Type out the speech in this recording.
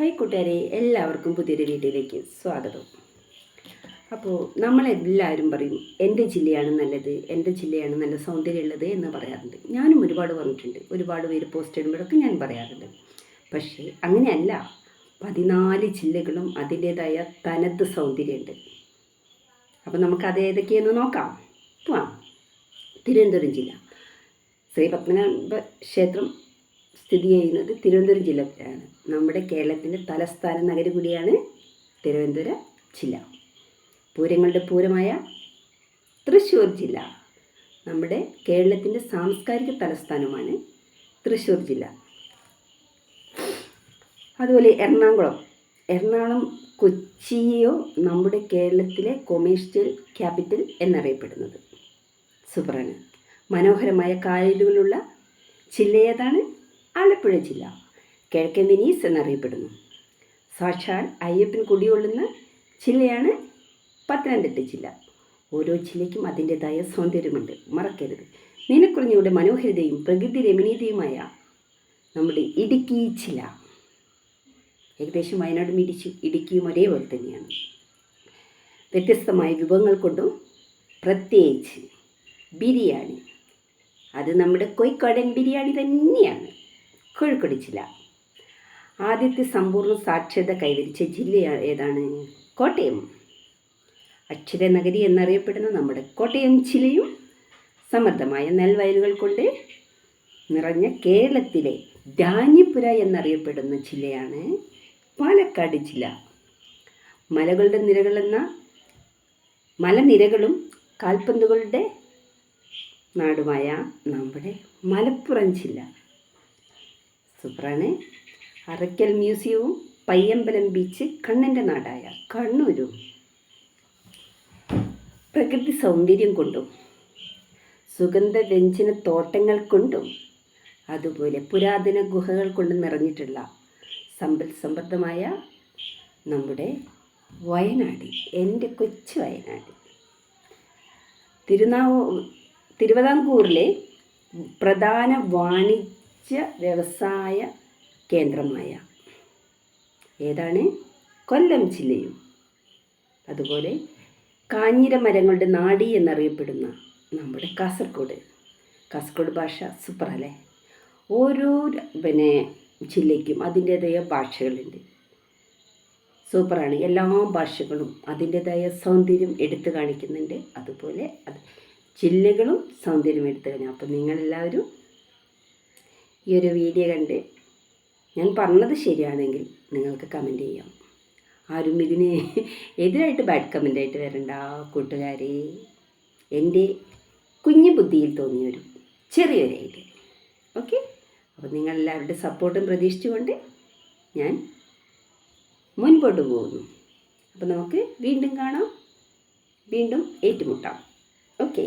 Hi കൂട്ടുകാരെ. എല്ലാവർക്കും പുതിയൊരു വീട്ടിലേക്ക് സ്വാഗതം. അപ്പോൾ നമ്മളെല്ലാവരും പറയും എന്റെ ജില്ലയാണ് നല്ലത് എന്റെ ജില്ലയാണ് നല്ല സൗന്ദര്യമുള്ളത് എന്ന് പറയാറുണ്ട്. ഞാനും ഒരുപാട് പറഞ്ഞിട്ടുണ്ട്. ഒരുപാട് പേര് പോസ്റ്റ് ഇടുമ്പോഴൊക്കെ ഞാൻ പറയാറുണ്ട്. പക്ഷേ അങ്ങനെയല്ല. പതിനാല് ജില്ലകളും അതിന്റേതായ തനത് സൗന്ദര്യമുണ്ട്. അപ്പോൾ നമുക്ക് അത് ഏതൊക്കെയെന്ന് നോക്കാം. പോവാം തിരുവനന്തപുരം ജില്ല. ശ്രീ പത്മനാഭ ക്ഷേത്രം സ്ഥിതി ചെയ്യുന്നത് തിരുവനന്തപുരം ജില്ലയിലാണ്. നമ്മുടെ കേരളത്തിന്റെ തലസ്ഥാന നഗരം കൂടിയാണ് തിരുവനന്തപുരം ജില്ല. പൂരങ്ങളുടെ പൂരമായ തൃശ്ശൂർ ജില്ല. നമ്മുടെ കേരളത്തിന്റെ സാംസ്കാരിക തലസ്ഥാനമാണ് തൃശ്ശൂർ ജില്ല. അതുപോലെ എറണാകുളം. എറണാകുളം കൊച്ചിയോ നമ്മുടെ കേരളത്തിലെ കൊമേഴ്ഷ്യൽ ക്യാപിറ്റൽ എന്നറിയപ്പെടുന്നത്. സൂപ്പറാണ് മനോഹരമായ കായലുകളുള്ള ജില്ല ഏതാണ്? ആലപ്പുഴ ജില്ല. കിഴക്കൻ വെനീസ് എന്നറിയപ്പെടുന്നു. സാക്ഷാൽ അയ്യപ്പൻ കുടികൊള്ളുന്ന ജില്ലയാണ് പത്തനംതിട്ട ജില്ല. ഓരോ ജില്ലയ്ക്കും അതിന്റെതായ സൗന്ദര്യമുണ്ട്. മറക്കരുത്. നീലക്കുറിഞ്ഞിയുടെ മനോഹരിതയും പ്രകൃതി രമണീയതയുമായ നമ്മുടെ ഇടുക്കി ജില്ല. ഏകദേശം വയനാടും ഇടിച്ചു ഇടുക്കിയും ഒരേപോലെ തന്നെയാണ്. വ്യത്യസ്തമായ വിഭവങ്ങൾ കൊണ്ടും പ്രത്യേകിച്ച് ബിരിയാണി. അത് നമ്മുടെ കോഴിക്കോടൻ ബിരിയാണി തന്നെയാണ്. കോഴിക്കോട് ജില്ല. ആദ്യത്തെ സമ്പൂർണ സാക്ഷരത കൈവരിച്ച ജില്ല ഏതാണ്? കോട്ടയം. അക്ഷരനഗരി എന്നറിയപ്പെടുന്ന നമ്മുടെ കോട്ടയം ജില്ലയും സമൃദ്ധമായ നെൽവയലുകൾ കൊണ്ട് നിറഞ്ഞ കേരളത്തിലെ ധാന്യപുര എന്നറിയപ്പെടുന്ന ജില്ലയാണ് പാലക്കാട് ജില്ല. മലകളുടെ നിരകളെന്ന മലനിരകളും കാൽപന്തുകളുടെ നാടുമായ നമ്മുടെ മലപ്പുറം ജില്ല. സൂപ്പറാണ് അറയ്ക്കൽ മ്യൂസിയവും പയ്യമ്പലം ബീച്ച് കണ്ണന്റെ നാടായ കണ്ണൂരും. പ്രകൃതി സൗന്ദര്യം കൊണ്ടും സുഗന്ധവ്യഞ്ജന തോട്ടങ്ങൾ കൊണ്ടും അതുപോലെ പുരാതന ഗുഹകൾ കൊണ്ടും നിറഞ്ഞിട്ടുള്ള സമ്പൽ സമൃദ്ധമായ നമ്മുടെ വയനാട് എന്റെ കൊച്ചു വയനാട്. തിരുനാവൂ തിരുവിതാംകൂറിലെ പ്രധാന വാണിജ്യ വ്യവസായ കേന്ദ്രമായ ഏതാണ്? കൊല്ലം ജില്ലയും. അതുപോലെ കാഞ്ഞിര മരങ്ങളുടെ നാടി എന്നറിയപ്പെടുന്ന നമ്മുടെ കാസർഗോഡ്. കാസർഗോഡ് ഭാഷ സൂപ്പർ അല്ലേ ഓരോ പിന്നെ ജില്ലയ്ക്കും അതിന്റേതായ ഭാഷകളുണ്ട്. സൂപ്പറാണ്. എല്ലാ ഭാഷകളും അതിന്റേതായ സൗന്ദര്യം എടുത്തു കാണിക്കുന്നുണ്ട്. അതുപോലെ അത് ജില്ലകളും സൗന്ദര്യം എടുത്തു കാണിക്കും അപ്പം നിങ്ങളെല്ലാവരും ഈ ഒരു വീഡിയോ കണ്ട് ഞാൻ പറഞ്ഞത് ശരിയാണെങ്കിൽ നിങ്ങൾക്ക് കമന്റ് ചെയ്യാം. ആരും ഇതിന് എതിരായിട്ട് ബാഡ് കമന്റായിട്ട് വരണ്ട കൂട്ടുകാരെ. എന്റെ കുഞ്ഞു ബുദ്ധിയിൽ തോന്നിയൊരു ചെറിയൊരു ഐഡിയ ഓക്കെ അപ്പോൾ നിങ്ങളെല്ലാവരുടെ സപ്പോർട്ടും പ്രതീക്ഷിച്ചുകൊണ്ട് ഞാൻ മുൻപോട്ട് പോകുന്നു. അപ്പോൾ നമുക്ക് വീണ്ടും കാണാം. വീണ്ടും ഏറ്റുമുട്ടാം. ഓക്കെ